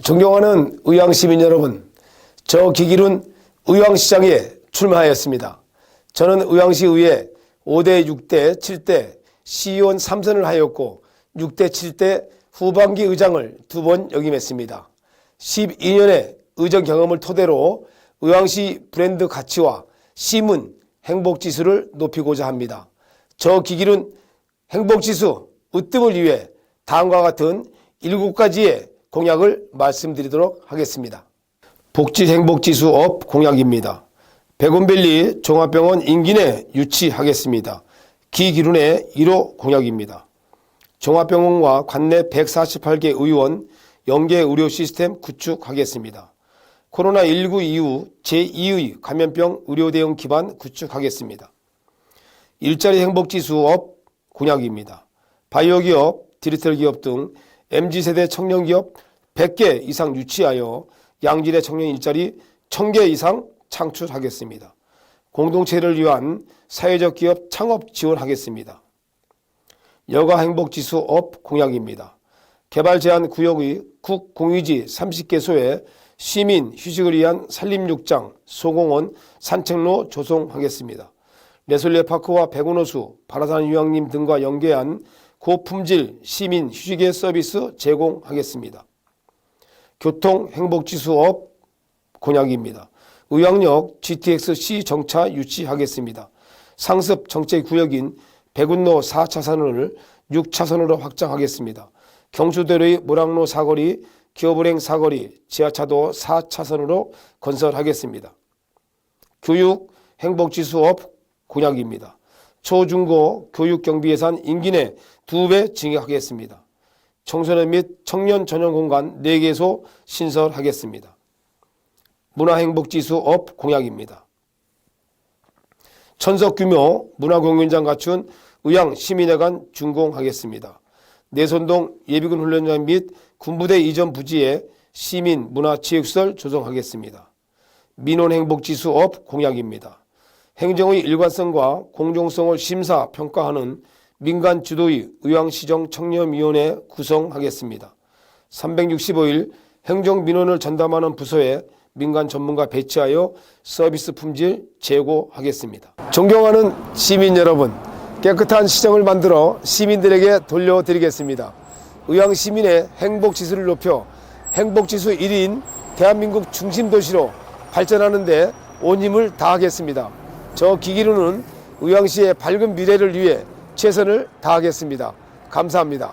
존경하는 의왕시민 여러분, 저 기길은 의왕시장에 출마하였습니다. 저는 의왕시 의회 5대 6대 7대 시의원 3선을 하였고 6대 7대 후반기 의장을 두 번 역임했습니다. 12년의 의정 경험을 토대로 의왕시 브랜드 가치와 시문 행복지수를 높이고자 합니다. 저 기길은 행복지수 으뜸을 위해 다음과 같은 7가지의 공약을 말씀드리도록 하겠습니다. 복지 행복지수 업 공약입니다. 백운밸리 종합병원 인기내 유치하겠습니다. 기기룬의 1호 공약입니다. 종합병원과 관내 148개 의원 연계 의료 시스템 구축하겠습니다. 코로나19 이후 제2의 감염병 의료 대응 기반 구축하겠습니다. 일자리 행복지수 업 공약입니다. 바이오 기업, 디지털 기업 등 MZ세대 청년 기업 100개 이상 유치하여 양질의 청년 일자리 1000개 이상 창출하겠습니다. 공동체를 위한 사회적 기업 창업 지원하겠습니다. 여가 행복지수 업 공약입니다. 개발 제한 구역의 국 공유지 30개소에 시민 휴식을 위한 산림육장, 소공원, 산책로 조성하겠습니다. 레솔레파크와 백운호수, 바라산 유황림 등과 연계한 고품질 시민 휴식의 서비스 제공하겠습니다. 교통 행복지수 업 공약입니다. 의왕역 GTX-C 정차 유치하겠습니다. 상습 정체 구역인 백운로 4차선을 6차선으로 확장하겠습니다. 경수대로의 모락로 사거리, 기업은행 사거리, 지하차도 4차선으로 건설하겠습니다. 교육 행복지수 업 공약입니다. 초중고 교육 경비 예산 임기 내 두 배 증액하겠습니다. 청소년 및 청년 전용 공간 4개소 신설하겠습니다. 문화행복지수 업 공약입니다. 천석 규모 문화공연장 갖춘 의왕 시민회관 준공하겠습니다. 내선동 예비군 훈련장 및 군부대 이전 부지에 시민 문화체육시설 조성하겠습니다. 민원행복지수 업 공약입니다. 행정의 일관성과 공정성을 심사 평가하는 민간 주도의 의왕시정 청렴위원회 구성하겠습니다. 365일 행정민원을 전담하는 부서에 민간 전문가 배치하여 서비스 품질 제고하겠습니다. 존경하는 시민 여러분, 깨끗한 시정을 만들어 시민들에게 돌려드리겠습니다. 의왕 시민의 행복 지수를 높여 행복 지수 1인 대한민국 중심 도시로 발전하는 데 온 힘을 다하겠습니다. 저 기기로는 의왕시의 밝은 미래를 위해 최선을 다하겠습니다. 감사합니다.